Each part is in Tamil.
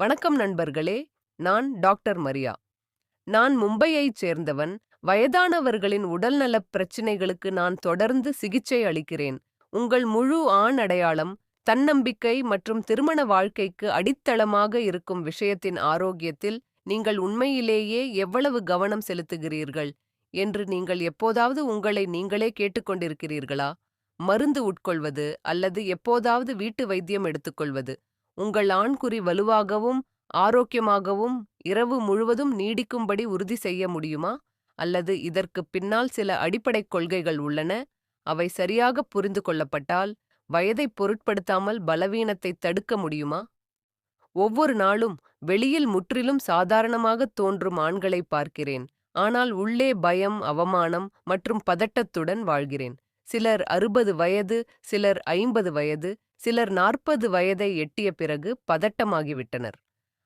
வணக்கம் நண்பர்களே நான் டாக்டர் மரியா. நான் மும்பையைச் சேர்ந்தவன். வயதானவர்களின் உடல்நலப் பிரச்சினைகளுக்கு நான் தொடர்ந்து சிகிச்சை அளிக்கிறேன். உங்கள் முழு ஆண் அடையாளம் தன்னம்பிக்கை மற்றும் திருமண வாழ்க்கைக்கு அடித்தளமாக இருக்கும் விஷயத்தின் ஆரோக்கியத்தில் நீங்கள் உண்மையிலேயே எவ்வளவு கவனம் செலுத்துகிறீர்கள் என்று நீங்கள் எப்போதாவது உங்களை நீங்களே கேட்டுக்கொண்டிருக்கிறீர்களா? மருந்து உட்கொள்வது அல்லது எப்போதாவது வீட்டு வைத்தியம் எடுத்துக்கொள்வது? உங்கள் ஆண்குறி வலுவாகவும் ஆரோக்கியமாகவும் இரவு முழுவதும் நீடிக்கும்படி உறுதி செய்ய முடியுமா? அல்லது இதற்குப் பின்னால் சில அடிப்படைக் கொள்கைகள் உள்ளன? அவை சரியாக புரிந்து கொள்ளப்பட்டால் வயதைப் பொருட்படுத்தாமல் பலவீனத்தை தடுக்க முடியுமா? ஒவ்வொரு நாளும் வெளியில் முற்றிலும் சாதாரணமாகத் தோன்றும் ஆண்களை பார்க்கிறேன். ஆனால் உள்ளே பயம் அவமானம் மற்றும் பதட்டத்துடன் வாழ்கிறேன். சிலர் அறுபது வயது சிலர் ஐம்பது வயது சிலர் நாற்பது வயதை எட்டிய பிறகு பதட்டமாகிவிட்டனர்.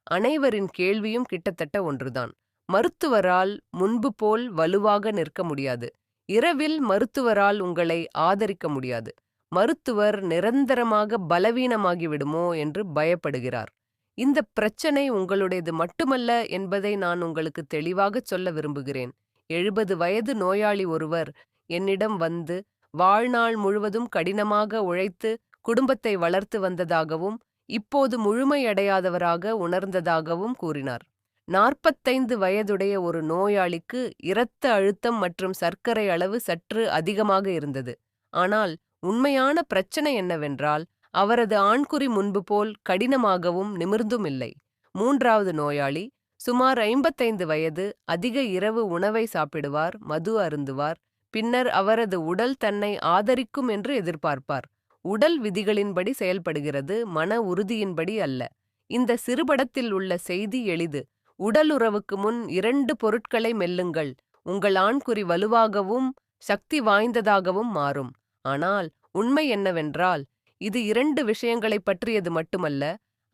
அனைவரின் கேள்வியும் கிட்டத்தட்ட ஒன்றுதான். மருத்துவரால் முன்பு போல் வலுவாக நிற்க முடியாது. இரவில் மருத்துவரால் உங்களை ஆதரிக்க முடியாது. மருத்துவர் நிரந்தரமாக பலவீனமாகிவிடுமோ என்று பயப்படுகிறார். இந்த பிரச்சனை உங்களுடையது மட்டுமல்ல என்பதை நான் உங்களுக்கு தெளிவாகச் சொல்ல விரும்புகிறேன். எழுபது வயது நோயாளி ஒருவர் என்னிடம் வந்து வாழ்நாள் முழுவதும் கடினமாக உழைத்து குடும்பத்தை வளர்த்து வந்ததாகவும் இப்போது முழுமையடையாதவராக உணர்ந்ததாகவும் கூறினார். நாற்பத்தைந்து வயதுடைய ஒரு நோயாளிக்கு இரத்த அழுத்தம் மற்றும் சர்க்கரை அளவு சற்று அதிகமாக இருந்தது. ஆனால் உண்மையான பிரச்சனை என்னவென்றால் அவரது ஆண்குறி முன்பு போல் கடினமாகவும் நிமிர்ந்தும் இல்லை. மூன்றாவது நோயாளி சுமார் ஐம்பத்தைந்து வயது அதிக இரவு உணவை சாப்பிடுவார் மது அருந்துவார் பின்னர் அவரது உடல் தன்னை ஆதரிக்கும் என்று எதிர்பார்ப்பார். உடல் விதிகளின்படி செயல்படுகிறது மன உறுதியின்படி அல்ல. இந்த சிறுபடத்தில் உள்ள செய்தி எளிது. உடலுறவுக்கு முன் இரண்டு பொருட்களை மெல்லுங்கள். உங்கள் ஆண்குறி வலுவாகவும் சக்தி வாய்ந்ததாகவும் மாறும். ஆனால் உண்மை என்னவென்றால் இது இரண்டு விஷயங்களைப் பற்றியது மட்டுமல்ல.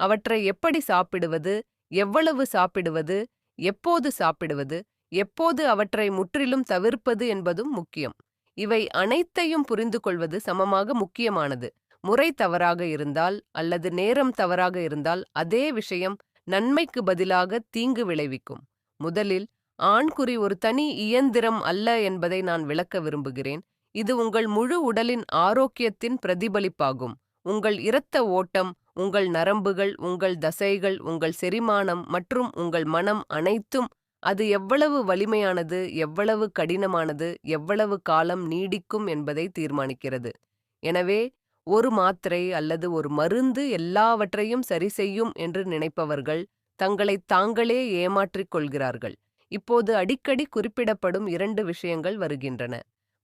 அவற்றை எப்படி சாப்பிடுவது எவ்வளவு சாப்பிடுவது எப்போது சாப்பிடுவது எப்போது அவற்றை முற்றிலும் தவிர்ப்பது என்பதும் முக்கியம். இவை அனைத்தையும் புரிந்து கொள்வது சமமாக முக்கியமானது. முறை தவறாக இருந்தால் அல்லது நேரம் தவறாக இருந்தால் அதே விஷயம் நன்மைக்கு பதிலாக தீங்கு விளைவிக்கும். முதலில் ஆண்குறி ஒரு தனி இயந்திரம் அல்ல என்பதை நான் விளக்க விரும்புகிறேன். இது உங்கள் முழு உடலின் ஆரோக்கியத்தின் பிரதிபலிப்பாகும். உங்கள் இரத்த ஓட்டம் உங்கள் நரம்புகள் உங்கள் தசைகள் உங்கள் செரிமானம் மற்றும் உங்கள் மனம் அனைத்தும் அது எவ்வளவு வலிமையானது எவ்வளவு கடினமானது எவ்வளவு காலம் நீடிக்கும் என்பதை தீர்மானிக்கிறது. எனவே ஒரு மாத்திரை அல்லது ஒரு மருந்து எல்லாவற்றையும் சரி செய்யும் என்று நினைப்பவர்கள் தங்களை தாங்களே ஏமாற்றிக் கொள்கிறார்கள். இப்போது அடிக்கடி குறிப்பிடப்படும் இரண்டு விஷயங்கள் வருகின்றன.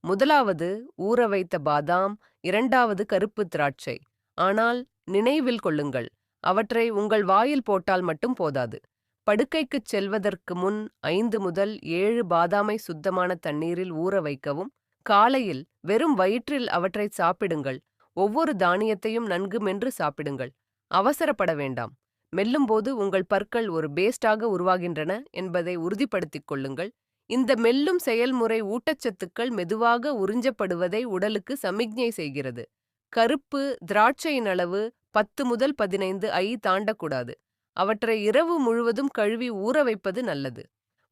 முதலாவது ஊற வைத்த பாதாம் இரண்டாவது கருப்பு திராட்சை. ஆனால் நினைவில் கொள்ளுங்கள் அவற்றை உங்கள் வாயில் போட்டால் மட்டும் போதாது. படுக்கைக்குச் செல்வதற்கு முன் ஐந்து முதல் ஏழு பாதாமை சுத்தமான தண்ணீரில் ஊற வைக்கவும் காலையில் வெறும் வயிற்றில் அவற்றை சாப்பிடுங்கள். ஒவ்வொரு தானியத்தையும் நன்கு மென்று சாப்பிடுங்கள். அவசரப்பட வேண்டாம். மெல்லும்போது உங்கள் பற்கள் ஒரு பேஸ்டாக உருவாகின்றன என்பதை உறுதிப்படுத்திக் கொள்ளுங்கள். இந்த மெல்லும் செயல்முறை ஊட்டச்சத்துக்கள் மெதுவாக உறிஞ்சப்படுவதை உடலுக்கு சமிக்ஞை செய்கிறது. கருப்பு திராட்சையின் அளவு பத்து முதல் பதினைந்து ஐ தாண்டக்கூடாது. அவற்றை இரவு முழுவதும் கழுவி ஊற வைப்பது நல்லது.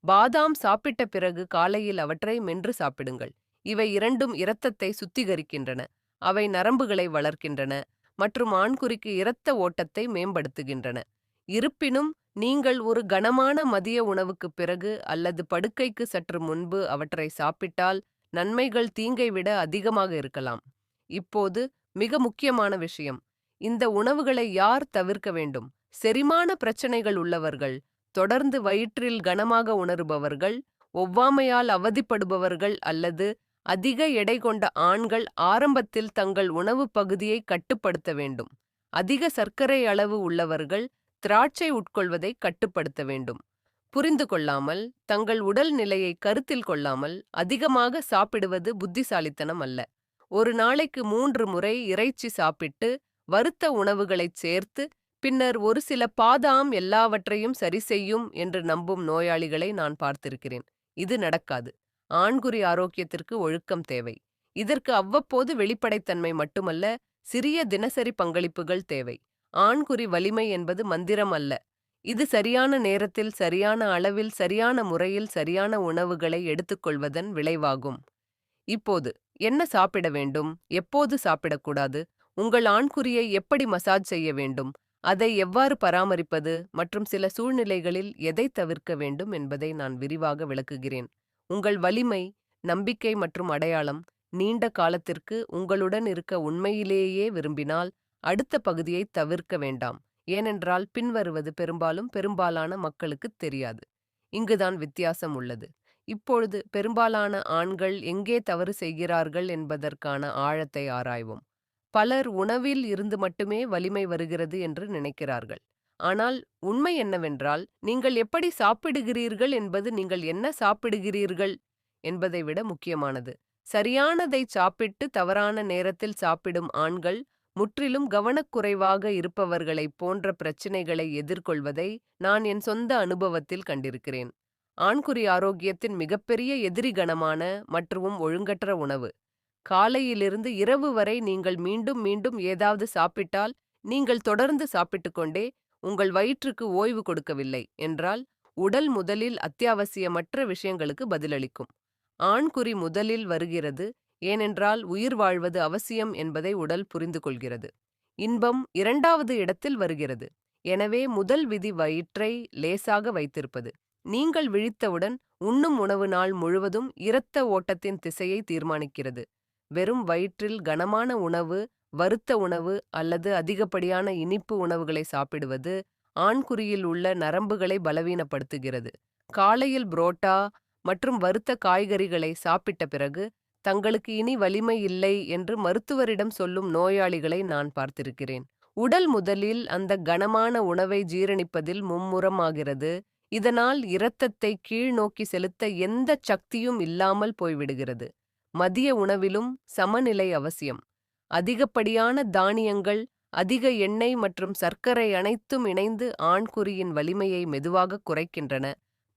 பாதாம் சாப்பிட்ட பிறகு காலையில் அவற்றை மென்று சாப்பிடுங்கள். இவை இரண்டும் இரத்தத்தை சுத்திகரிக்கின்றன. அவை நரம்புகளை வளர்க்கின்றன மற்றும் ஆண்குறிக்கு இரத்த ஓட்டத்தை மேம்படுத்துகின்றன. இருப்பினும் நீங்கள் ஒரு கனமான மதிய உணவுக்குப் பிறகு அல்லது படுக்கைக்கு சற்று முன்பு அவற்றை சாப்பிட்டால் நன்மைகள் தீங்கை விட அதிகமாக இருக்கலாம். இப்போது மிக முக்கியமான விஷயம். இந்த உணவுகளை யார் தவிர்க்க வேண்டும்? செரிமான பிரச்சனைகள் உள்ளவர்கள் தொடர்ந்து வயிற்றில் கனமாக உணருபவர்கள் ஒவ்வாமையால் அவதிப்படுபவர்கள் அல்லது அதிக எடை கொண்ட ஆண்கள் ஆரம்பத்தில் தங்கள் உணவு பகுதியை கட்டுப்படுத்த வேண்டும். அதிக சர்க்கரை அளவு உள்ளவர்கள் திராட்சை உட்கொள்வதை கட்டுப்படுத்த வேண்டும். புரிந்து கொள்ளாமல் தங்கள் உடல் நிலையை கருத்தில் கொள்ளாமல் அதிகமாக சாப்பிடுவது புத்திசாலித்தனம் அல்ல. ஒரு நாளைக்கு மூன்று முறை இறைச்சி சாப்பிட்டு வருத்த உணவுகளைச் சேர்த்து பின்னர் ஒரு சில பாதாம் எல்லாவற்றையும் சரி செய்யும் என்று நம்பும் நோயாளிகளை நான் பார்த்திருக்கிறேன். இது நடக்காது. ஆண்குறி ஆரோக்கியத்திற்கு ஒழுக்கம் தேவை. இதற்கு அவ்வப்போது வெளிப்படைத்தன்மை மட்டுமல்ல சிறிய தினசரி பங்களிப்புகள் தேவை. ஆண்குறி வலிமை என்பது மந்திரம் அல்ல. இது சரியான நேரத்தில் சரியான அளவில் சரியான முறையில் சரியான உணவுகளை எடுத்துக்கொள்வதன் விளைவாகும். இப்போது என்ன சாப்பிட வேண்டும்? எப்போது சாப்பிடக்கூடாது? உங்கள் ஆண்குறியை எப்படி மசாஜ் செய்ய வேண்டும்? அதை எவ்வாறு பராமரிப்பது மற்றும் சில சூழ்நிலைகளில் எதை தவிர்க்க வேண்டும் என்பதை நான் விரிவாக விளக்குகிறேன். உங்கள் வலிமை நம்பிக்கை மற்றும் அடையாளம் நீண்ட காலத்திற்கு உங்களுடன் இருக்க உண்மையிலேயே விரும்பினால் அடுத்த பகுதியை தவிர்க்க வேண்டாம். ஏனென்றால் பின்வருவது பெரும்பாலும் பெரும்பாலான மக்களுக்குத் தெரியாது. இங்குதான் வித்தியாசம் உள்ளது. இப்பொழுது பெரும்பாலான ஆண்கள் எங்கே தவறு செய்கிறார்கள் என்பதற்கான ஆழத்தை ஆராய்வோம். பலர் உணவில் இருந்து மட்டுமே வலிமை வருகிறது என்று நினைக்கிறார்கள். ஆனால் உண்மை என்னவென்றால் நீங்கள் எப்படி சாப்பிடுகிறீர்கள் என்பது நீங்கள் என்ன சாப்பிடுகிறீர்கள் என்பதை விட முக்கியமானது. சரியானதை சாப்பிட்டு தவறான நேரத்தில் சாப்பிடும் ஆண்கள் முற்றிலும் கவனக்குறைவாக இருப்பவர்களைப் போன்ற பிரச்சினைகளை எதிர்கொள்வதை நான் என் சொந்த அனுபவத்தில் கண்டிருக்கிறேன். ஆண்குறி ஆரோக்கியத்தின் மிகப்பெரிய எதிரி கணமான மற்றும் ஒழுங்கற்ற உணவு. காலையிலிருந்து இரவு வரை நீங்கள் மீண்டும் மீண்டும் ஏதாவது சாப்பிட்டால் நீங்கள் தொடர்ந்து சாப்பிட்டுக்கொண்டே உங்கள் வயிற்றுக்கு ஓய்வு கொடுக்கவில்லை என்றால் உடல் முதலில் அத்தியாவசியமற்ற விஷயங்களுக்கு பதிலளிக்கும். ஆண்குறி முதலில் வருகிறது ஏனென்றால் உயிர் வாழ்வது அவசியம் என்பதை உடல் புரிந்து கொள்கிறது. இன்பம் இரண்டாவது இடத்தில் வருகிறது எனவே முதல் விதி வயிற்றை லேசாக வைத்திருப்பது. நீங்கள் விழித்தவுடன் உண்ணும் உணவு நாள் முழுவதும் இரத்த ஓட்டத்தின் திசையை தீர்மானிக்கிறது. வெறும் வயிற்றில் கனமான உணவு வறுத்த உணவு அல்லது அதிகப்படியான இனிப்பு உணவுகளை சாப்பிடுவது ஆண்குறியில் உள்ள நரம்புகளை பலவீனப்படுத்துகிறது. காலையில் புரோட்டா மற்றும் வறுத்த காய்கறிகளை சாப்பிட்ட பிறகு தங்களுக்கு இனி வலிமை இல்லை என்று மருத்துவரிடம் சொல்லும் நோயாளிகளை நான் பார்த்திருக்கிறேன். உடல் முதலில் அந்த கனமான உணவை ஜீரணிப்பதில் மும்முரமாகிறது. இதனால் இரத்தத்தை கீழ்நோக்கி செலுத்த எந்த சக்தியும் இல்லாமல் போய்விடுகிறது. மதிய உணவிலும் சமநிலை அவசியம். அதிகப்படியான தானியங்கள் அதிக எண்ணெய் மற்றும் சர்க்கரை அனைத்தும் இணைந்து ஆண்குறியின் வலிமையை மெதுவாக குறைக்கின்றன.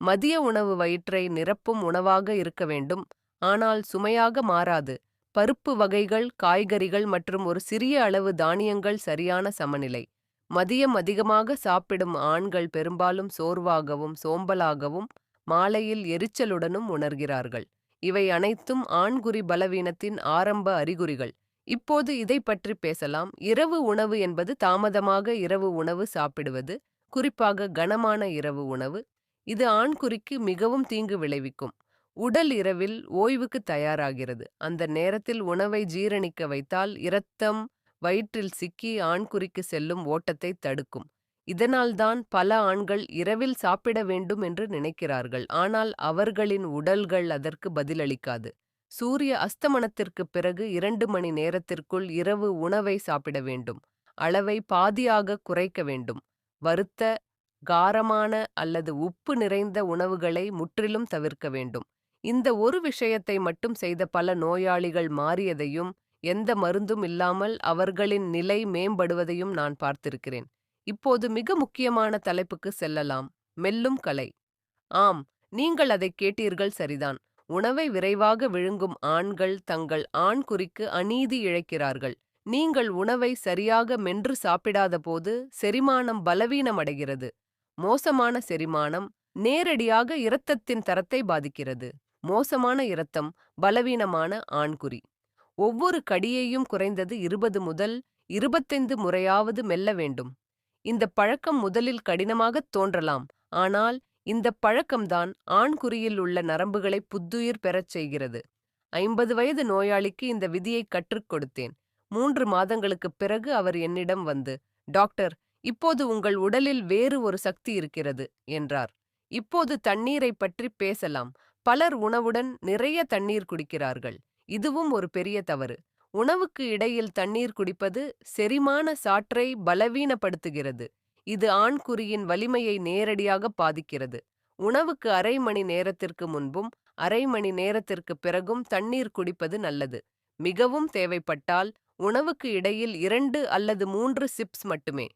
மதிய உணவு வயிற்றை நிரப்பும் உணவாக இருக்க வேண்டும். ஆனால் சுமையாக மாறாது. பருப்பு வகைகள் காய்கறிகள் மற்றும் ஒரு சிறிய அளவு தானியங்கள் சரியான சமநிலை. மதியம் அதிகமாக சாப்பிடும் ஆண்கள் பெரும்பாலும் சோர்வாகவும் சோம்பலாகவும் மாலையில் எரிச்சலுடனும் உணர்கிறார்கள். இவை அனைத்தும் ஆண்குறி பலவீனத்தின் ஆரம்ப அறிகுறிகள். இப்போது இதை பற்றி பேசலாம். இரவு உணவு என்பது தாமதமாக இரவு உணவு சாப்பிடுவது குறிப்பாக கனமான இரவு உணவு. இது ஆண்குறிக்கு மிகவும் தீங்கு விளைவிக்கும். உடல் இரவில் ஓய்வுக்கு தயாராகிறது. அந்த நேரத்தில் உணவை ஜீரணிக்க வைத்தால் இரத்தம் வயிற்றில் சிக்கி ஆண்குறிக்கு செல்லும் ஓட்டத்தை தடுக்கும். இதனால்தான் பல ஆண்கள் இரவில் சாப்பிட வேண்டும் என்று நினைக்கிறார்கள். ஆனால் அவர்களின் உடல்கள் அதற்கு பதிலளிக்காது. சூரிய அஸ்தமனத்திற்குப் பிறகு இரண்டு மணி நேரத்திற்குள் இரவு உணவை சாப்பிட வேண்டும். அளவை பாதியாக குறைக்க வேண்டும். வறுத்த காரமான அல்லது உப்பு நிறைந்த உணவுகளை முற்றிலும் தவிர்க்க வேண்டும். இந்த ஒரு விஷயத்தை மட்டும் செய்த பல நோயாளிகள் மாறியதையும் எந்த மருந்தும் இல்லாமல் அவர்களின் நிலை மேம்படுவதையும் நான் பார்த்திருக்கிறேன். இப்போது மிக முக்கியமான தலைப்புக்கு செல்லலாம். மெல்லும் கலை. ஆம் நீங்கள் அதை கேட்டீர்கள் சரிதான். உணவை விரைவாக விழுங்கும் ஆண்கள் தங்கள் ஆண் குறிக்கு அநீதி இழைக்கிறார்கள். நீங்கள் உணவை சரியாக மென்று சாப்பிடாத போது செரிமானம் பலவீனமடைகிறது. மோசமான செரிமானம் நேரடியாக இரத்தத்தின் தரத்தை பாதிக்கிறது. மோசமான இரத்தம் பலவீனமான ஆண்குறி ஒவ்வொரு கடியையும் குறைந்தது இருபது முதல் இருபத்தைந்து முறையாவது மெல்ல வேண்டும். இந்த பழக்கம் முதலில் கடினமாகத் தோன்றலாம். ஆனால் இந்த பழக்கம்தான் ஆண்குறியில் உள்ள நரம்புகளை புத்துயிர் பெறச் செய்கிறது. ஐம்பது வயது நோயாளிக்கு இந்த விதியை கற்றுக் கொடுத்தேன். மூன்று மாதங்களுக்குப் பிறகு அவர் என்னிடம் வந்து டாக்டர் இப்போது உங்கள் உடலில் வேறு ஒரு சக்தி இருக்கிறது என்றார். இப்போது தண்ணீரை பற்றி பேசலாம். பலர் உணவுடன் நிறைய தண்ணீர் குடிக்கிறார்கள். இதுவும் ஒரு பெரிய தவறு. உணவுக்கு இடையில் தண்ணீர் குடிப்பது செரிமான சாற்றை பலவீனப்படுத்துகிறது. இது ஆண்குறியின் வலிமையை நேரடியாக பாதிக்கிறது. உணவுக்கு அரை மணி நேரத்திற்கு முன்பும் அரை மணி நேரத்திற்கு பிறகும் தண்ணீர் குடிப்பது நல்லது. மிகவும் தேவைப்பட்டால் உணவுக்கு இடையில் இரண்டு அல்லது மூன்று சிப்ஸ் மட்டுமே.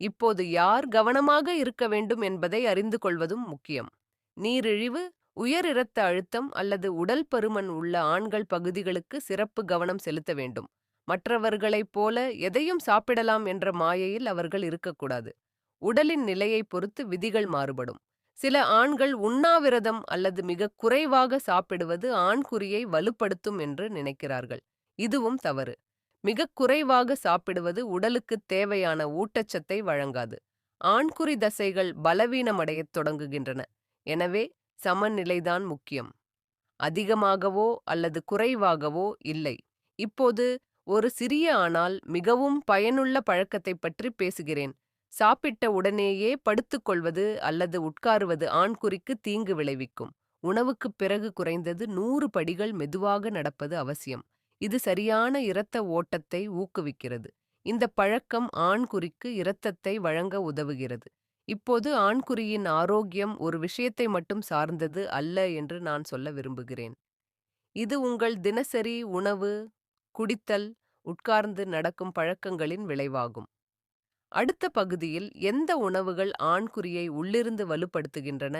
இப்போது யார் கவனமாக இருக்க வேண்டும் என்பதை அறிந்து கொள்வதும் முக்கியம். நீரிழிவு உயர் இரத்த அழுத்தம் அல்லது உடல் பருமன் உள்ள ஆண்கள் பகுதிகளுக்கு சிறப்பு கவனம் செலுத்த வேண்டும். மற்றவர்களைப் போல எதையும் சாப்பிடலாம் என்ற மாயையில் அவர்கள் இருக்கக்கூடாது. உடலின் நிலையை பொறுத்து விதிகள் மாறுபடும். சில ஆண்கள் உண்ணாவிரதம் அல்லது மிக குறைவாக சாப்பிடுவது ஆண்குறியை வலுப்படுத்தும் என்று நினைக்கிறார்கள். இதுவும் தவறு. மிக குறைவாக சாப்பிடுவது உடலுக்கு தேவையான ஊட்டச்சத்தை வழங்காது. ஆண்குறி தசைகள் பலவீனமடையத் தொடங்குகின்றன. எனவே சமநிலைதான் முக்கியம். அதிகமாகவோ அல்லது குறைவாகவோ இல்லை. இப்போது ஒரு சிறிய ஆனால் மிகவும் பயனுள்ள பழக்கத்தைப் பற்றி பேசுகிறேன். சாப்பிட்ட உடனேயே படுத்துக்கொள்வது அல்லது உட்காருவது ஆண்குறிக்கு தீங்கு விளைவிக்கும். உணவுக்குப் பிறகு குறைந்தது நூறு படிகள் மெதுவாக நடப்பது அவசியம். இது சரியான இரத்த ஓட்டத்தை ஊக்குவிக்கிறது. இந்த பழக்கம் ஆண்குறிக்கு இரத்தத்தை வழங்க உதவுகிறது. இப்போது ஆண்குறியின் ஆரோக்கியம் ஒரு விஷயத்தை மட்டும் சார்ந்தது அல்ல என்று நான் சொல்ல விரும்புகிறேன். இது உங்கள் தினசரி உணவு குடித்தல் உட்கார்ந்து நடக்கும் பழக்கங்களின் விளைவாகும். அடுத்த பகுதியில் எந்த உணவுகள் ஆண்குறியை உள்ளிருந்து வலுப்படுத்துகின்றன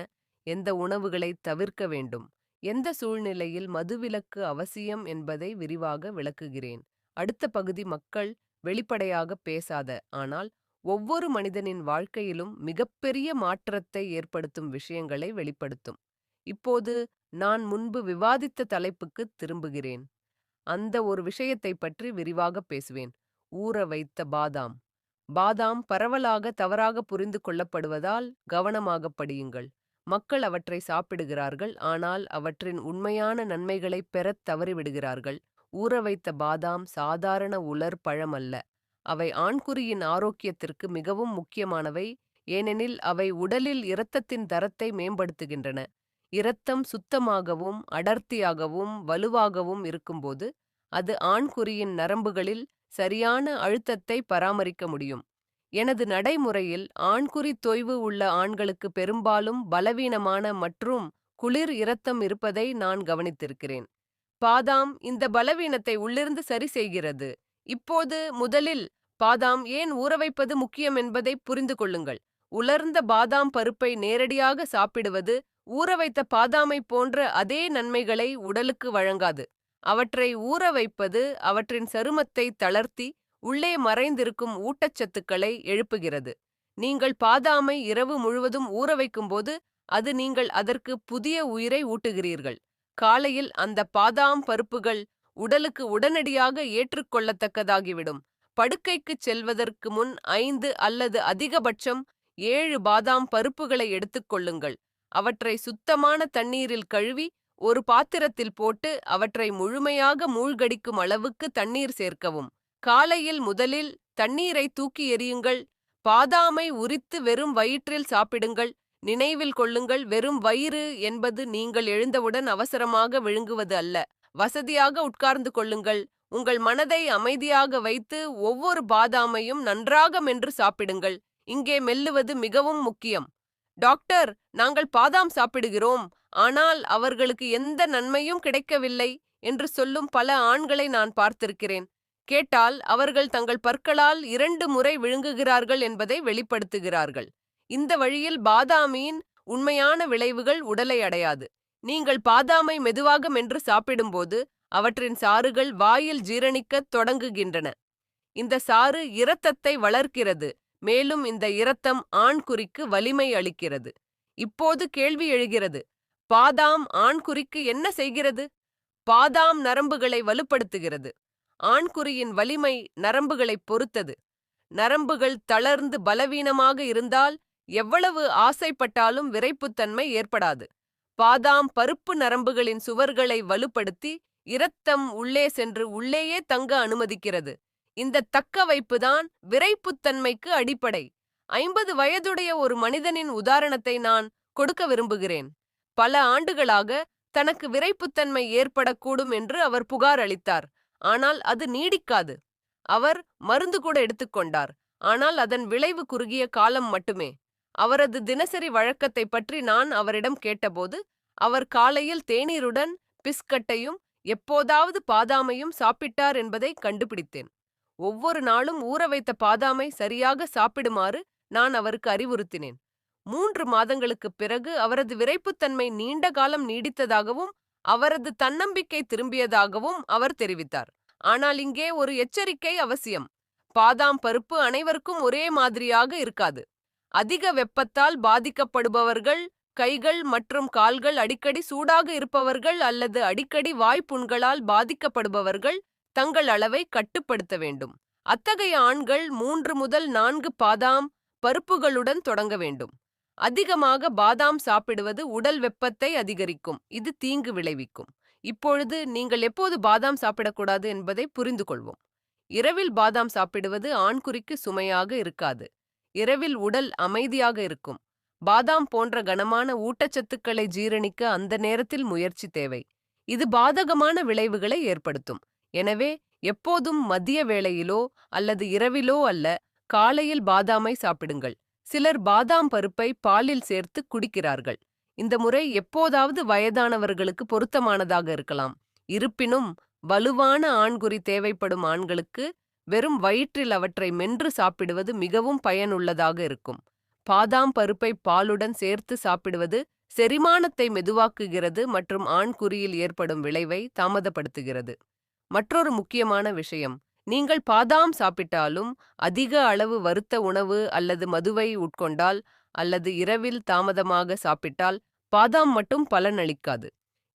எந்த உணவுகளை தவிர்க்க வேண்டும் எந்த சூழ்நிலையில் மதுவிலக்கு அவசியம் என்பதை விரிவாக விளக்குகிறேன். அடுத்த பகுதி மக்கள் வெளிப்படையாக பேசாத ஆனால் ஒவ்வொரு மனிதனின் வாழ்க்கையிலும் மிகப்பெரிய மாற்றத்தை ஏற்படுத்தும் விஷயங்களை வெளிப்படுத்தும். இப்போது நான் முன்பு விவாதித்த தலைப்புக்கு திரும்புகிறேன். அந்த ஒரு விஷயத்தை பற்றி விரிவாக பேசுவேன். ஊற வைத்த பாதாம். பாதாம் பரவலாக தவறாக புரிந்து கொள்ளப்படுவதால் கவனமாகப் படியுங்கள். மக்கள் அவற்றை சாப்பிடுகிறார்கள் ஆனால் அவற்றின் உண்மையான நன்மைகளை பெறத் தவறிவிடுகிறார்கள். ஊற வைத்த பாதாம் சாதாரண உலர் பழமல்ல. அவை ஆண்குறியின் ஆரோக்கியத்திற்கு மிகவும் முக்கியமானவை. ஏனெனில் அவை உடலில் இரத்தத்தின் தரத்தை மேம்படுத்துகின்றன. இரத்தம் சுத்தமாகவும் அடர்த்தியாகவும் வலுவாகவும் இருக்கும்போது அது ஆண்குறியின் நரம்புகளில் சரியான அழுத்தத்தை பராமரிக்க முடியும். எனது நடைமுறையில் ஆண்குறி தொய்வு உள்ள ஆண்களுக்கு பெரும்பாலும் பலவீனமான மற்றும் குளிர் இரத்தம் இருப்பதை நான் கவனித்திருக்கிறேன். பாதாம் இந்த பலவீனத்தை உள்ளிருந்து சரி செய்கிறது. இப்போது முதலில் பாதாம் ஏன் ஊற வைப்பது முக்கியம் என்பதை புரிந்து கொள்ளுங்கள். உலர்ந்த பாதாம் பருப்பை நேரடியாக சாப்பிடுவது ஊற வைத்த பாதாமை போன்ற அதே நன்மைகளை உடலுக்கு வழங்காது. அவற்றை ஊற வைப்பது அவற்றின் சருமத்தை தளர்த்தி உள்ளே மறைந்திருக்கும் ஊட்டச்சத்துக்களை எழுப்புகிறது. நீங்கள் பாதாமை இரவு முழுவதும் ஊற வைக்கும்போது அது நீங்கள் அதற்கு புதிய உயிரை ஊட்டுகிறீர்கள். காலையில் அந்த பாதாம் பருப்புகள் உடலுக்கு உடனடியாக ஏற்றுக்கொள்ளத்தக்கதாகிவிடும். படுக்கைக்குச் செல்வதற்கு முன் ஐந்து அல்லது அதிகபட்சம் ஏழு பாதாம் பருப்புகளை எடுத்துக்கொள்ளுங்கள் அவற்றை சுத்தமான தண்ணீரில் கழுவி ஒரு பாத்திரத்தில் போட்டு அவற்றை முழுமையாக மூழ்கடிக்கும் அளவுக்கு தண்ணீர் சேர்க்கவும். காலையில் முதலில் தண்ணீரை தூக்கி எறியுங்கள். பாதாமை உரித்து வெறும் வயிற்றில் சாப்பிடுங்கள். நினைவில் கொள்ளுங்கள். வெறும் வயிறு என்பது நீங்கள் எழுந்தவுடன் அவசரமாக விழுங்குவது அல்ல. வசதியாக உட்கார்ந்து கொள்ளுங்கள். உங்கள் மனதை அமைதியாக வைத்து ஒவ்வொரு பாதாமையும் நன்றாக மென்று சாப்பிடுங்கள். இங்கே மெல்லுவது மிகவும் முக்கியம். டாக்டர் நாங்கள் பாதாம் சாப்பிடுகிறோம். ஆனால் அவர்களுக்கு எந்த நன்மையும் கிடைக்கவில்லை என்று சொல்லும் பல ஆண்களை நான் பார்த்திருக்கிறேன். கேட்டால் அவர்கள் தங்கள் பற்களால் இரண்டு முறை விழுங்குகிறார்கள் என்பதை வெளிப்படுத்துகிறார்கள். இந்த வழியில் பாதாமியின் உண்மையான விளைவுகள் உடலை அடையாது. நீங்கள் பாதாமை மெதுவாக மென்று சாப்பிடும்போது அவற்றின் சாறுகள் வாயில் ஜீரணிக்கத் தொடங்குகின்றன. இந்த சாறு இரத்தத்தை வளர்க்கிறது மேலும் இந்த இரத்தம் ஆண்குறிக்கு வலிமை அளிக்கிறது. இப்போது கேள்வி எழுகிறது பாதாம் ஆண்குறிக்கு என்ன செய்கிறது? பாதாம் நரம்புகளை வலுப்படுத்துகிறது. ஆண்குறியின் வலிமை நரம்புகளைப் பொறுத்தது. நரம்புகள் தளர்ந்து பலவீனமாக இருந்தால் எவ்வளவு ஆசைப்பட்டாலும் விரைப்புத்தன்மை ஏற்படாது. பாதாம் பருப்பு நரம்புகளின் சுவர்களை வலுப்படுத்தி இரத்தம் உள்ளே சென்று உள்ளேயே தங்க அனுமதிக்கிறது. இந்த தக்க வைப்புதான் விரைப்புத்தன்மைக்கு அடிப்படை. ஐம்பது வயதுடைய ஒரு மனிதனின் உதாரணத்தை நான் கொடுக்க விரும்புகிறேன். பல ஆண்டுகளாக தனக்கு விரைப்புத்தன்மை ஏற்படக்கூடும் என்று அவர் புகார் அளித்தார். ஆனால் அது நீடிக்காது. அவர் மருந்து கூட எடுத்துக்கொண்டார் ஆனால் அதன் விளைவு குறுகிய காலம் மட்டுமே. அவரது தினசரி வழக்கத்தை பற்றி நான் அவரிடம் கேட்டபோது அவர் காலையில் தேநீருடன் பிஸ்கட்டையும் எப்போதாவது பாதாமையும் சாப்பிட்டார் என்பதை கண்டுபிடித்தேன். ஒவ்வொரு நாளும் ஊற வைத்த பாதாமை சரியாக சாப்பிடுமாறு நான் அவருக்கு அறிவுறுத்தினேன். மூன்று மாதங்களுக்குப் பிறகு அவரது விரைப்புத்தன்மை நீண்ட காலம் நீடித்ததாகவும் அவரது தன்னம்பிக்கை திரும்பியதாகவும் அவர் தெரிவித்தார். ஆனால் இங்கே ஒரு எச்சரிக்கை அவசியம். பாதாம் பருப்பு அனைவருக்கும் ஒரே மாதிரியாக இருக்காது. அதிக வெப்பத்தால் பாதிக்கப்படுபவர்கள் கைகள் மற்றும் கால்கள் அடிக்கடி சூடாக இருப்பவர்கள் அல்லது அடிக்கடி வாய்ப்புண்களால் பாதிக்கப்படுபவர்கள் தங்கள் அளவை கட்டுப்படுத்த வேண்டும். அத்தகைய ஆண்கள் மூன்று முதல் நான்கு பாதாம் பருப்புகளுடன் தொடங்க வேண்டும். அதிகமாக பாதாம் சாப்பிடுவது உடல் வெப்பத்தை அதிகரிக்கும் இது தீங்கு விளைவிக்கும். இப்பொழுது நீங்கள் எப்போது பாதாம் சாப்பிடக்கூடாது என்பதை புரிந்து கொள்வோம் இரவில் பாதாம் சாப்பிடுவது ஆண்குறிக்கு சுமையாக இருக்காது. இரவில் உடல் அமைதியாக இருக்கும். பாதாம் போன்ற கனமான ஊட்டச்சத்துக்களை ஜீரணிக்க அந்த நேரத்தில் முயற்சி தேவை. இது பாதகமான விளைவுகளை ஏற்படுத்தும். எனவே எப்போதும் மதிய வேளையிலோ அல்லது இரவிலோ அல்ல காலையில் பாதாமை சாப்பிடுங்கள். சிலர் பாதாம் பருப்பை பாலில் சேர்த்து குடிக்கிறார்கள். இந்த முறை எப்போதாவது வயதானவர்களுக்கு பொருத்தமானதாக இருக்கலாம். இருப்பினும் வலுவான ஆண்குறி தேவைப்படும் ஆண்களுக்கு வெறும் வயிற்றில் அவற்றை மென்று சாப்பிடுவது மிகவும் பயனுள்ளதாக இருக்கும். பாதாம் பருப்பை பாலுடன் சேர்த்து சாப்பிடுவது செரிமானத்தை மெதுவாக்குகிறது மற்றும் ஆண்குறியில் ஏற்படும் விளைவை தாமதப்படுத்துகிறது. மற்றொரு முக்கியமான விஷயம் நீங்கள் பாதாம் சாப்பிட்டாலும் அதிக அளவு வறுத்த உணவு அல்லது மதுவை உட்கொண்டால் அல்லது இரவில் தாமதமாக சாப்பிட்டால் பாதாம் மட்டும் பலனளிக்காது.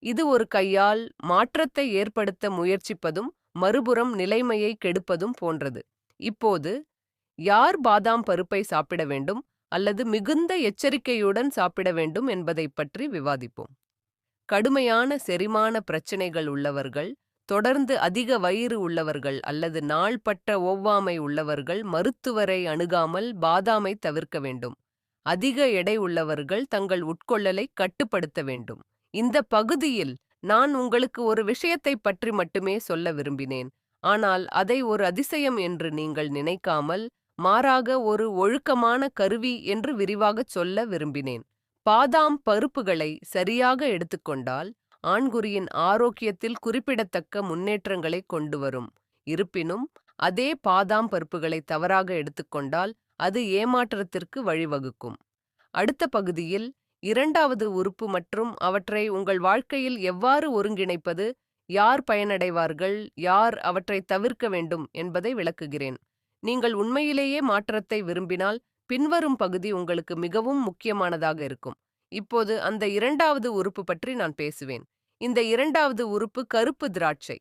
இது ஒரு கையால் மாற்றத்தை ஏற்படுத்த முயற்சிப்பதும் மறுபுறம் நிலைமையை கெடுப்பதும் போன்றது. இப்போது யார் பாதாம் பருப்பை சாப்பிட வேண்டும் அல்லது மிகுந்த எச்சரிக்கையுடன் சாப்பிட வேண்டும் என்பதை பற்றி விவாதிப்போம். கடுமையான செரிமான பிரச்சினைகள் உள்ளவர்கள் தொடர்ந்து அதிக வயிறு உள்ளவர்கள் அல்லது நாள்பட்ட ஒவ்வாமை உள்ளவர்கள் மருத்துவரை அணுகாமல் பாதாமை தவிர்க்க வேண்டும். அதிக எடை உள்ளவர்கள் தங்கள் உட்கொள்ளலை கட்டுப்படுத்த வேண்டும். இந்த பகுதியில் நான் உங்களுக்கு ஒரு விஷயத்தை பற்றி மட்டுமே சொல்ல விரும்பினேன். ஆனால் அதை ஒரு அதிசயம் என்று நீங்கள் நினைக்காமல் மாறாக ஒரு ஒழுக்கமான கருவி என்று விரிவாகச் சொல்ல விரும்பினேன். பாதாம் பருப்புகளை சரியாக எடுத்துக்கொண்டால் ஆண்குறியின் ஆரோக்கியத்தில் குறிப்பிடத்தக்க முன்னேற்றங்களை கொண்டு வரும். இருப்பினும் அதே பாதாம் பருப்புகளை தவறாக எடுத்துக்கொண்டால் அது ஏமாற்றத்திற்கு வழிவகுக்கும். அடுத்த பகுதியில் இரண்டாவது உறுப்பு மற்றும் அவற்றை உங்கள் வாழ்க்கையில் எவ்வாறு ஒருங்கிணைப்பது யார் பயனடைவார்கள் யார் அவற்றை தவிர்க்க வேண்டும் என்பதை விளக்குகிறேன். நீங்கள் உண்மையிலேயே மாற்றத்தை விரும்பினால் பின்வரும் பகுதி உங்களுக்கு மிகவும் முக்கியமானதாக இருக்கும். இப்போது அந்த இரண்டாவது உறுப்பு பற்றி நான் பேசுவேன். இந்த இரண்டாவது உறுப்பு கருப்பு திராட்சை.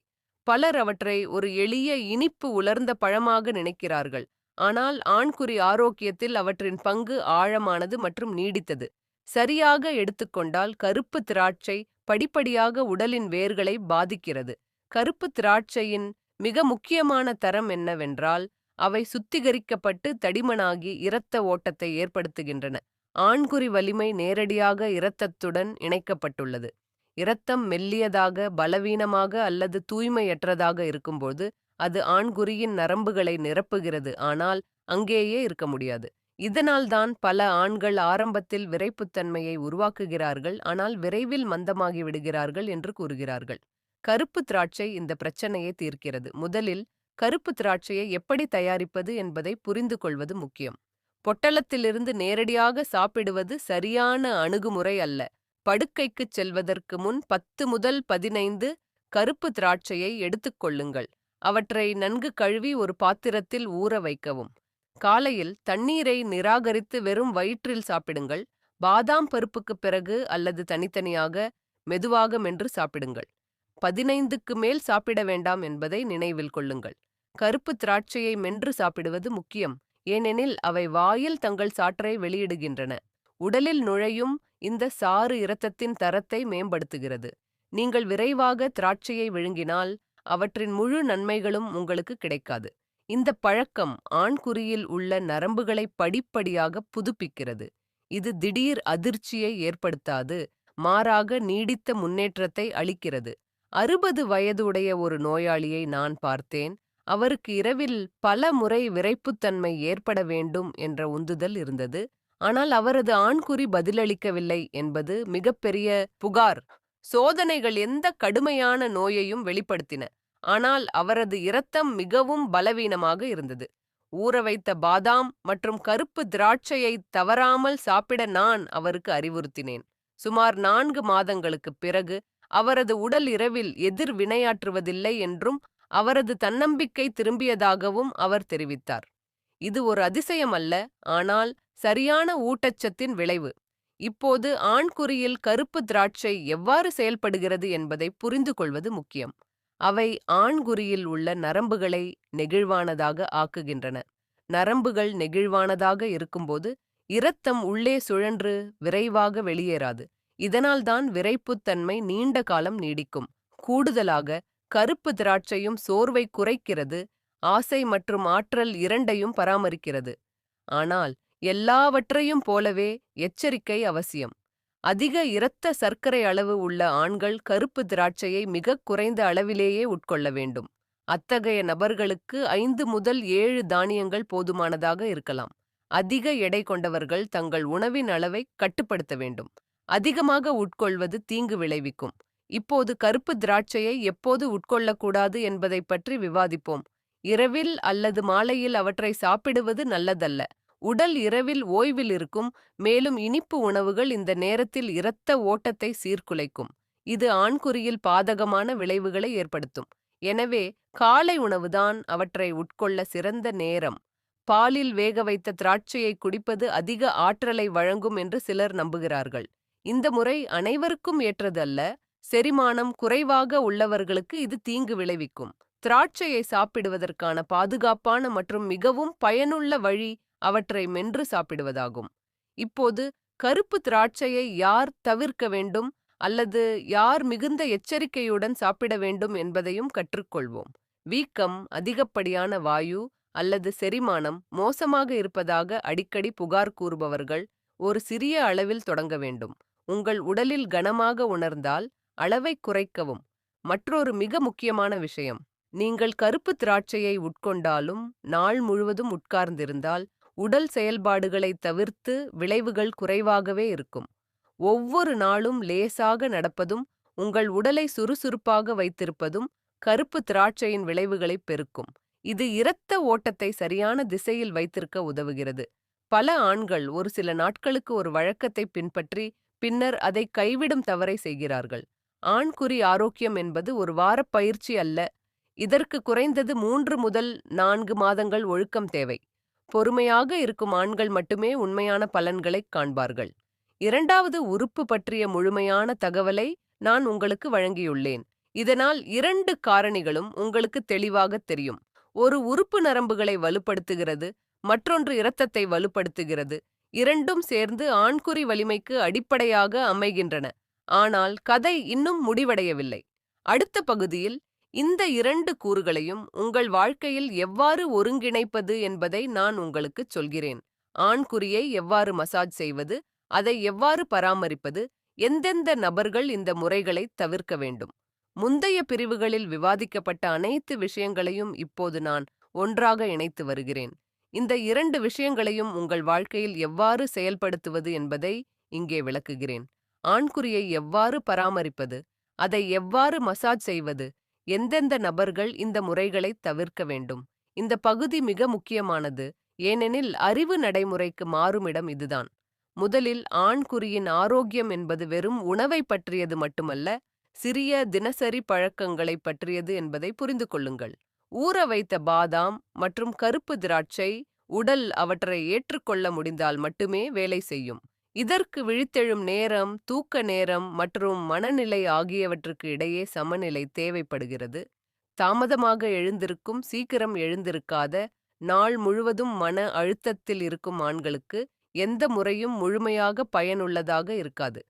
பலர் அவற்றை ஒரு எளிய இனிப்பு உலர்ந்த பழமாக நினைக்கிறார்கள். ஆனால் ஆண்குறி ஆரோக்கியத்தில் அவற்றின் பங்கு ஆழமானது மற்றும் நீடித்தது. சரியாக எடுத்துக்கொண்டால் கருப்பு திராட்சை படிப்படியாக உடலின் வேர்களை பாதிக்கிறது. கருப்பு திராட்சையின் மிக முக்கியமான தரம் என்னவென்றால் அவை சுத்திகரிக்கப்பட்டு தடிமனாகி இரத்த ஓட்டத்தை ஏற்படுத்துகின்றன. ஆண்குறி வலிமை நேரடியாக இரத்தத்துடன் இணைக்கப்பட்டுள்ளது. இரத்தம் மெல்லியதாக பலவீனமாக அல்லது தூய்மையற்றதாக இருக்கும்போது அது ஆண்குறியின் நரம்புகளை நிரப்புகிறது. ஆனால் அங்கேயே இருக்க முடியாது. இதனால்தான் பல ஆண்கள் ஆரம்பத்தில் விரைப்புத்தன்மையை உருவாக்குகிறார்கள் ஆனால் விரைவில் மந்தமாகி விடுகிறார்கள் என்று கூறுகிறார்கள். கருப்பு திராட்சை இந்த பிரச்சனையை தீர்க்கிறது. முதலில் கருப்பு திராட்சையை எப்படி தயாரிப்பது என்பதை புரிந்து கொள்வது முக்கியம். பொட்டலத்திலிருந்து நேரடியாக சாப்பிடுவது சரியான அணுகுமுறை அல்ல. படுக்கைக்குச் செல்வதற்கு முன் பத்து முதல் பதினைந்து கருப்பு திராட்சையை எடுத்துக்கொள்ளுங்கள் அவற்றை நன்கு கழுவி ஒரு பாத்திரத்தில் ஊற வைக்கவும். காலையில் தண்ணீரை நிராகரித்து வெறும் வயிற்றில் சாப்பிடுங்கள். பாதாம் பருப்புக்குப் பிறகு அல்லது தனித்தனியாக மெதுவாக மென்று சாப்பிடுங்கள். பதினைந்துக்கு மேல் சாப்பிட வேண்டாம் என்பதை நினைவில் கொள்ளுங்கள். கருப்பு திராட்சையை மென்று சாப்பிடுவது முக்கியம். ஏனெனில் அவை வாயில் தங்கள் சாற்றை வெளியிடுகின்றன. உடலில் நுழையும் இந்த சாறு இரத்தத்தின் தரத்தை மேம்படுத்துகிறது. நீங்கள் விரைவாக திராட்சையை விழுங்கினால் அவற்றின் முழு நன்மைகளும் உங்களுக்கு கிடைக்காது. இந்த பழக்கம் ஆண்குறியில் உள்ள நரம்புகளை படிப்படியாக புதுப்பிக்கிறது. இது திடீர் அதிர்ச்சியை ஏற்படுத்தாது மாறாக நீடித்த முன்னேற்றத்தை அளிக்கிறது. அறுபது வயதுடைய ஒரு நோயாளியை நான் பார்த்தேன். அவருக்கு இரவில் பல முறை விரைப்புத்தன்மை ஏற்பட வேண்டும் என்ற உந்துதல் இருந்தது. ஆனால் அவரது ஆண்குறி பதிலளிக்கவில்லை என்பது மிகப்பெரிய புகார். சோதனைகள் எந்த கடுமையான நோயையும் வெளிப்படுத்தின. ஆனால் அவரது இரத்தம் மிகவும் பலவீனமாக இருந்தது. ஊற வைத்த பாதாம் மற்றும் கருப்பு திராட்சையை தவறாமல் சாப்பிட நான் அவருக்கு அறிவுறுத்தினேன். சுமார் நான்கு மாதங்களுக்குப் பிறகு அவரது உடல் இரவில் எதிர் வினையாற்றுவதில்லை என்றும் அவரது தன்னம்பிக்கை திரும்பியதாகவும் அவர் தெரிவித்தார். இது ஒரு அதிசயம் அல்ல ஆனால் சரியான ஊட்டச்சத்தின் விளைவு. இப்போது ஆண்குறியில் கருப்பு திராட்சை எவ்வாறு செயல்படுகிறது என்பதை புரிந்து கொள்வது முக்கியம். அவை ஆண்குறியில் உள்ள நரம்புகளை நெகிழ்வானதாக ஆக்குகின்றன. நரம்புகள் நெகிழ்வானதாக இருக்கும்போது இரத்தம் உள்ளே சுழன்று விரைவாக வெளியேறாது. இதனால்தான் விரைப்புத்தன்மை நீண்ட காலம் நீடிக்கும். கூடுதலாக கருப்பு திராட்சையும் சோர்வை குறைக்கிறது ஆசை மற்றும் ஆற்றல் இரண்டையும் பராமரிக்கிறது. ஆனால் எல்லாவற்றையும் போலவே எச்சரிக்கை அவசியம். அதிக இரத்த சர்க்கரை அளவு உள்ள ஆண்கள் கருப்பு திராட்சையை மிகக் குறைந்த அளவிலேயே உட்கொள்ள வேண்டும். அத்தகைய நபர்களுக்கு ஐந்து முதல் ஏழு தானியங்கள் போதுமானதாக இருக்கலாம். அதிக எடை கொண்டவர்கள் தங்கள் உணவின் அளவை கட்டுப்படுத்த வேண்டும். அதிகமாக உட்கொள்வது தீங்கு விளைவிக்கும். இப்போது கருப்பு திராட்சையை எப்போது உட்கொள்ளக்கூடாது என்பதை பற்றி விவாதிப்போம். இரவில் அல்லது மாலையில் அவற்றை சாப்பிடுவது நல்லதல்ல. உடல் இரவில் ஓய்வில் இருக்கும் மேலும் இனிப்பு உணவுகள் இந்த நேரத்தில் இரத்த ஓட்டத்தை சீர்குலைக்கும். இது ஆண்குறியில் பாதகமான விளைவுகளை ஏற்படுத்தும். எனவே காலை உணவுதான் அவற்றை உட்கொள்ள சிறந்த நேரம். பாலில் வேக வைத்த திராட்சையை குடிப்பது அதிக ஆற்றலை வழங்கும் என்று சிலர் நம்புகிறார்கள். இந்த முறை அனைவருக்கும் ஏற்றது அல்ல செரிமானம் குறைவாக உள்ளவர்களுக்கு இது தீங்கு விளைவிக்கும். திராட்சையை சாப்பிடுவதற்கான பாதுகாப்பான மற்றும் மிகவும் பயனுள்ள வழி அவற்றை மென்று சாப்பிடுவதாகும். இப்போது கருப்பு திராட்சையை யார் தவிர்க்க வேண்டும் அல்லது யார் மிகுந்த எச்சரிக்கையுடன் சாப்பிட வேண்டும் என்பதையும் கற்றுக்கொள்வோம். வீக்கம் அதிகப்படியான வாயு அல்லது செரிமானம் மோசமாக இருப்பதாக அடிக்கடி புகார் கூறுபவர்கள் ஒரு சிறிய அளவில் தொடங்க வேண்டும். உங்கள் உடலில் கனமாக உணர்ந்தால் அளவை குறைக்கவும். மற்றொரு மிக முக்கியமான விஷயம் நீங்கள் கருப்பு திராட்சையை உட்கொண்டாலும் நாள் முழுவதும் உட்கார்ந்திருந்தால் உடல் செயல்பாடுகளை தவிர்த்து விளைவுகள் குறைவாகவே இருக்கும். ஒவ்வொரு நாளும் லேசாக நடப்பதும் உங்கள் உடலை சுறுசுறுப்பாக வைத்திருப்பதும் கருப்பு திராட்சையின் விளைவுகளை பெருக்கும். இது இரத்த ஓட்டத்தை சரியான திசையில் வைத்திருக்க உதவுகிறது. பல ஆண்கள் ஒரு சில நாட்களுக்கு ஒரு வழக்கத்தை பின்பற்றி பின்னர் அதை கைவிடும் தவறை செய்கிறார்கள். ஆண்குறி ஆரோக்கியம் என்பது ஒரு வாரப் பயிற்சி அல்ல. இதற்கு குறைந்தது மூன்று முதல் நான்கு மாதங்கள் ஒழுக்கம் தேவை. பொறுமையாக இருக்கும் ஆண்கள் மட்டுமே உண்மையான பலன்களைக் காண்பார்கள். இரண்டாவது உறுப்பு பற்றிய முழுமையான தகவலை நான் உங்களுக்கு வழங்கியுள்ளேன். இதனால் இரண்டு காரணிகளும் உங்களுக்கு தெளிவாக தெரியும். ஒரு உறுப்பு நரம்புகளை வலுப்படுத்துகிறது மற்றொன்று இரத்தத்தை வலுப்படுத்துகிறது. இரண்டும் சேர்ந்து ஆண்குறி வலிமைக்கு அடிப்படையாக அமைகின்றன. ஆனால் கதை இன்னும் முடிவடையவில்லை. அடுத்த பகுதியில் இந்த இரண்டு கூறுகளையும் உங்கள் வாழ்க்கையில் எவ்வாறு ஒருங்கிணைப்பது என்பதை நான் உங்களுக்குச் சொல்கிறேன். ஆண்குறியை எவ்வாறு மசாஜ் செய்வது அதை எவ்வாறு பராமரிப்பது எந்தெந்த நபர்கள் இந்த முறைகளை தவிர்க்க வேண்டும். முந்தைய பிரிவுகளில் விவாதிக்கப்பட்ட அனைத்து விஷயங்களையும் இப்போது நான் ஒன்றாக இணைத்து வருகிறேன். இந்த இரண்டு விஷயங்களையும் உங்கள் வாழ்க்கையில் எவ்வாறு செயல்படுத்துவது என்பதை இங்கே விளக்குகிறேன். ஆண்குறியை எவ்வாறு பராமரிப்பது அதை எவ்வாறு மசாஜ் செய்வது எந்தெந்த நபர்கள் இந்த முறைகளை தவிர்க்க வேண்டும்? இந்த பகுதி மிக முக்கியமானது. ஏனெனில் அறிவு நடைமுறைக்கு மாறுமிடம் இதுதான். முதலில் ஆண்குறியின் ஆரோக்கியம் என்பது வெறும் உணவை பற்றியது மட்டுமல்ல சிறிய தினசரி பழக்கங்களை பற்றியது என்பதை புரிந்து கொள்ளுங்கள். ஊற வைத்த பாதாம் மற்றும் கருப்பு திராட்சை உடல் அவற்றை ஏற்றுக்கொள்ள முடிந்தால் மட்டுமே வேலை செய்யும். இதற்கு விழித்தெழும் நேரம் தூக்க நேரம் மற்றும் மனநிலை ஆகியவற்றுக்கு இடையே சமநிலை தேவைப்படுகிறது. தாமதமாக எழுந்திருக்கும் சீக்கிரம் எழுந்திருக்காத நாள் முழுவதும் மன அழுத்தத்தில் இருக்கும் ஆண்களுக்கு எந்த முறையும் முழுமையாக பயனுள்ளதாக இருக்காது.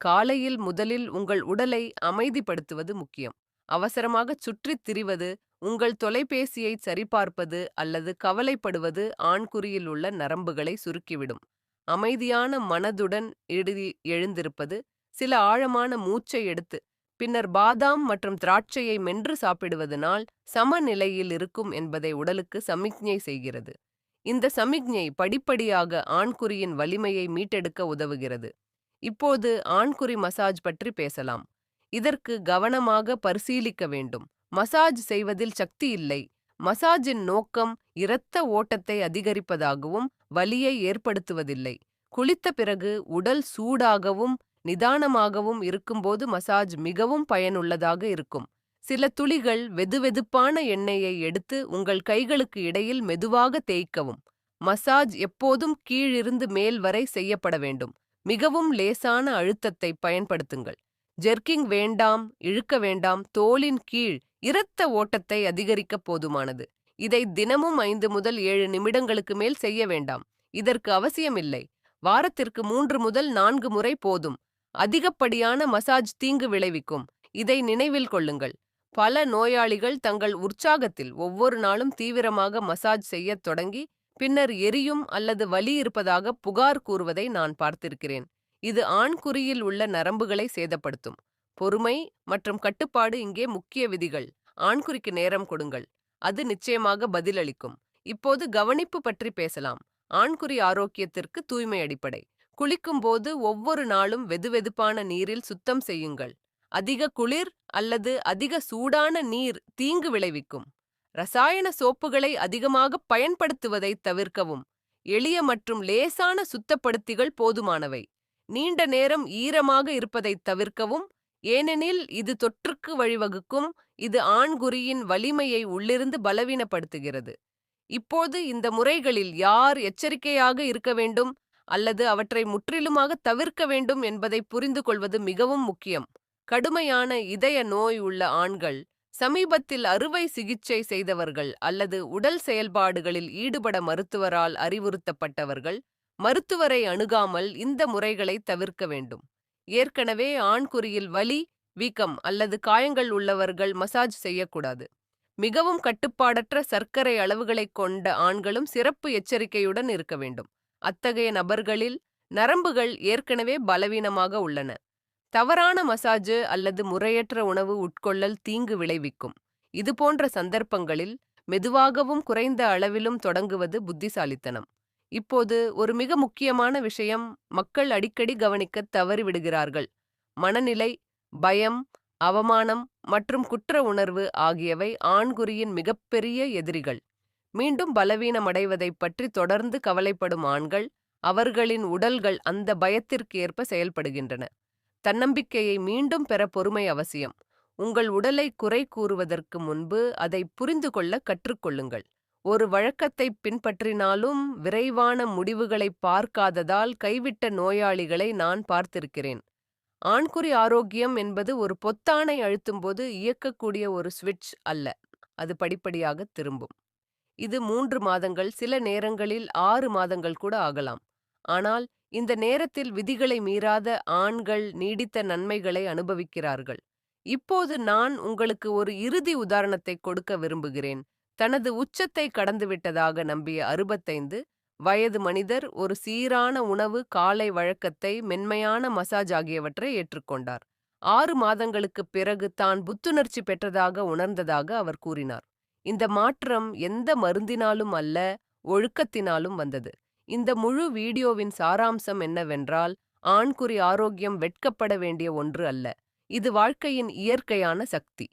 காலையில் முதலில் உங்கள் உடலை அமைதிப்படுத்துவது முக்கியம். அவசரமாக சுற்றித் திரிவது உங்கள் தொலைபேசியை சரிபார்ப்பது அல்லது கவலைப்படுவது ஆண்குறியில் உள்ள நரம்புகளை சுருக்கிவிடும். அமைதியான மனதுடன் எழுதி எழுந்திருப்பது சில ஆழமான மூச்சை எடுத்து பின்னர் பாதாம் மற்றும் திராட்சையை மென்று சாப்பிடுவதனால் சமநிலையில் இருக்கும் என்பதை உடலுக்கு சமிக்ஞை செய்கிறது. இந்த சமிக்ஞை படிப்படியாக ஆண்குறியின் வலிமையை மீட்டெடுக்க உதவுகிறது. இப்போது ஆண்குறி மசாஜ் பற்றி பேசலாம். இதற்கு கவனமாக பரிசீலிக்க வேண்டும். மசாஜ் செய்வதில் சக்தி இல்லை. மசாஜின் நோக்கம் இரத்த ஓட்டத்தை அதிகரிப்பதாகவும் வலியை ஏற்படுத்துவதில்லை. குளித்த பிறகு உடல் சூடாகவும் நிதானமாகவும் இருக்கும்போது மசாஜ் மிகவும் பயனுள்ளதாக இருக்கும். சில துளிகள் வெதுவெதுப்பான எண்ணெயை எடுத்து உங்கள் கைகளுக்கு இடையில் மெதுவாக தேய்க்கவும். மசாஜ் எப்போதும் கீழிருந்து மேல் வரை செய்யப்பட வேண்டும். மிகவும் லேசான அழுத்தத்தை பயன்படுத்துங்கள். ஜெர்க்கிங் வேண்டாம் இழுக்க வேண்டாம் தோலின் கீழ் இரத்த ஓட்டத்தை அதிகரிக்க போதுமானது. இதை தினமும் ஐந்து முதல் ஏழு நிமிடங்களுக்கு மேல் செய்ய வேண்டாம். இதற்கு அவசியமில்லை. வாரத்திற்கு மூன்று முதல் நான்கு முறை போதும். அதிகப்படியான மசாஜ் தீங்கு விளைவிக்கும். இதை நினைவில் கொள்ளுங்கள். பல நோயாளிகள் தங்கள் உற்சாகத்தில் ஒவ்வொரு நாளும் தீவிரமாக மசாஜ் செய்யத் தொடங்கி பின்னர் எரியும் அல்லது வலி இருப்பதாக புகார் கூறுவதை நான் பார்த்திருக்கிறேன். இது ஆண்குறியில் உள்ள நரம்புகளை சேதப்படுத்தும். பொறுமை மற்றும் கட்டுப்பாடு இங்கே முக்கிய விதிகள். ஆண்குறிக்கு நேரம் கொடுங்கள். அது நிச்சயமாக பதிலளிக்கும். இப்போது கவனிப்பு பற்றி பேசலாம். ஆண்குறி ஆரோக்கியத்திற்கு தூய்மை அடிப்படை. குளிக்கும்போது ஒவ்வொரு நாளும் வெதுவெதுப்பான நீரில் சுத்தம் செய்யுங்கள். அதிக குளிர் அல்லது அதிக சூடான நீர் தீங்கு விளைவிக்கும். ரசாயன சோப்புகளை அதிகமாக பயன்படுத்துவதை தவிர்க்கவும். எளிய மற்றும் லேசான சுத்தப்படுத்திகள் போதுமானவை. நீண்ட நேரம் ஈரமாக இருப்பதை தவிர்க்கவும் ஏனெனில் இது தொற்றுக்கு வழிவகுக்கும் இது ஆண்குறியின் வலிமையை உள்ளிருந்து பலவீனப்படுத்துகிறது. இப்போது இந்த முறைகளில் யார் எச்சரிக்கையாக இருக்க வேண்டும் அல்லது அவற்றை முற்றிலுமாக தவிர்க்க வேண்டும் என்பதை புரிந்து கொள்வது மிகவும் முக்கியம். கடுமையான இதய நோய் உள்ள ஆண்கள் சமீபத்தில் அறுவை சிகிச்சை செய்தவர்கள் அல்லது உடல் செயல்பாடுகளில் ஈடுபட மருத்துவரால் அறிவுறுத்தப்பட்டவர்கள் மருத்துவரை அணுகாமல் இந்த முறைகளை தவிர்க்க வேண்டும். ஏற்கனவே ஆண்குறியில் வலி வீக்கம் அல்லது காயங்கள் உள்ளவர்கள் மசாஜ் செய்யக்கூடாது. மிகவும் கட்டுப்பாடற்ற சர்க்கரை அளவுகளைக் கொண்ட ஆண்களும் சிறப்பு எச்சரிக்கையுடன் இருக்க வேண்டும். அத்தகைய நபர்களில் நரம்புகள் ஏற்கனவே பலவீனமாக உள்ளன. தவறான மசாஜ் அல்லது முறையற்ற உணவு உட்கொள்ளல் தீங்கு விளைவிக்கும். இதுபோன்ற சந்தர்ப்பங்களில் மெதுவாகவும் குறைந்த அளவிலும் தொடங்குவது புத்திசாலித்தனம். இப்போது ஒரு மிக முக்கியமான விஷயம் மக்கள் அடிக்கடி கவனிக்க தவறிவிடுகிறார்கள். மனநிலை பயம் அவமானம் மற்றும் குற்ற உணர்வு ஆகியவை ஆண்குறியின் மிகப்பெரிய எதிரிகள். மீண்டும் பலவீனமடைவதைப் பற்றி தொடர்ந்து கவலைப்படும் ஆண்கள் அவர்களின் உடல்கள் அந்த பயத்திற்கு ஏற்ப செயல்படுகின்றன. தன்னம்பிக்கையை மீண்டும் பெற பொறுமை அவசியம். உங்கள் உடலை குறை கூறுவதற்கு முன்பு அதை புரிந்து கொள்ள கற்றுக்கொள்ளுங்கள். ஒரு வழக்கத்தை பின்பற்றினாலும் விரைவான முடிவுகளை பார்க்காததால் கைவிட்ட நோயாளிகளை நான் பார்த்திருக்கிறேன். ஆண்குறி ஆரோக்கியம் என்பது ஒரு பொத்தானை அழுத்தும்போது இயக்கக்கூடிய ஒரு சுவிட்ச் அல்ல அது படிப்படியாக திரும்பும். இது மூன்று மாதங்கள் சில நேரங்களில் ஆறு மாதங்கள் கூட ஆகலாம். ஆனால் இந்த நேரத்தில் விதிகளை மீறாத ஆண்கள் நீடித்த நன்மைகளை அனுபவிக்கிறார்கள். இப்போது நான் உங்களுக்கு ஒரு இறுதி உதாரணத்தை கொடுக்க விரும்புகிறேன். தனது உச்சத்தை கடந்துவிட்டதாக நம்பிய அறுபத்தைந்து வயது மனிதர் ஒரு சீரான உணவு காலை வழக்கத்தை மென்மையான மசாஜ் ஆகியவற்றை ஏற்றுக்கொண்டார். ஆறு மாதங்களுக்குப் பிறகு தான் புத்துணர்ச்சி பெற்றதாக உணர்ந்ததாக அவர் கூறினார். இந்த மாற்றம் எந்த மருந்தினாலும் அல்ல ஒழுக்கத்தினாலும் வந்தது. இந்த முழு வீடியோவின் சாராம்சம் என்னவென்றால் ஆண்குறி ஆரோக்கியம் வெட்கப்பட வேண்டிய ஒன்று அல்ல இது வாழ்க்கையின் இயற்கையான சக்தி.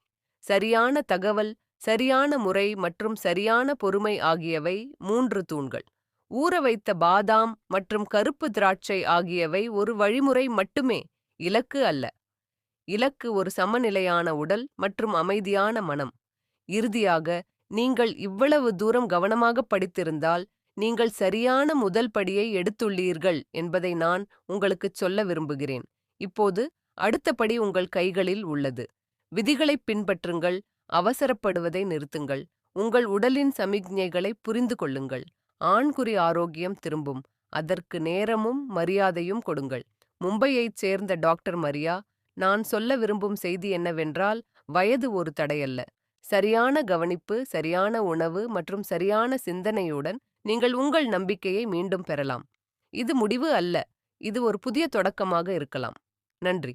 சரியான தகவல் சரியான முறை மற்றும் சரியான பொறுமை ஆகியவை மூன்று தூண்கள். ஊற வைத்த பாதாம் மற்றும் கருப்பு திராட்சை ஆகியவை ஒரு வழிமுறை மட்டுமே இலக்கு அல்ல. இலக்கு ஒரு சமநிலையான உடல் மற்றும் அமைதியான மனம். இறுதியாக நீங்கள் இவ்வளவு தூரம் கவனமாக படித்திருந்தால் நீங்கள் சரியான முதல் படியை எடுத்துள்ளீர்கள் என்பதை நான் உங்களுக்குச் சொல்ல விரும்புகிறேன். இப்போது அடுத்த படி உங்கள் கைகளில் உள்ளது. விதிகளைப் பின்பற்றுங்கள். அவசரப்படுவதை நிறுத்துங்கள். உங்கள் உடலின் சமிக்ஞைகளை புரிந்து கொள்ளுங்கள். ஆண்குறி ஆரோக்கியம் திரும்பும். அதற்கு நேரமும் மரியாதையும் கொடுங்கள். மும்பையைச் சேர்ந்த டாக்டர் மரியா நான் சொல்ல விரும்பும் செய்தி என்னவென்றால் வயது ஒரு தடையல்ல. சரியான கவனிப்பு சரியான உணவு மற்றும் சரியான சிந்தனையுடன் நீங்கள் உங்கள் நம்பிக்கையை மீண்டும் பெறலாம். இது முடிவு அல்ல. இது ஒரு புதிய தொடக்கமாக இருக்கலாம். நன்றி.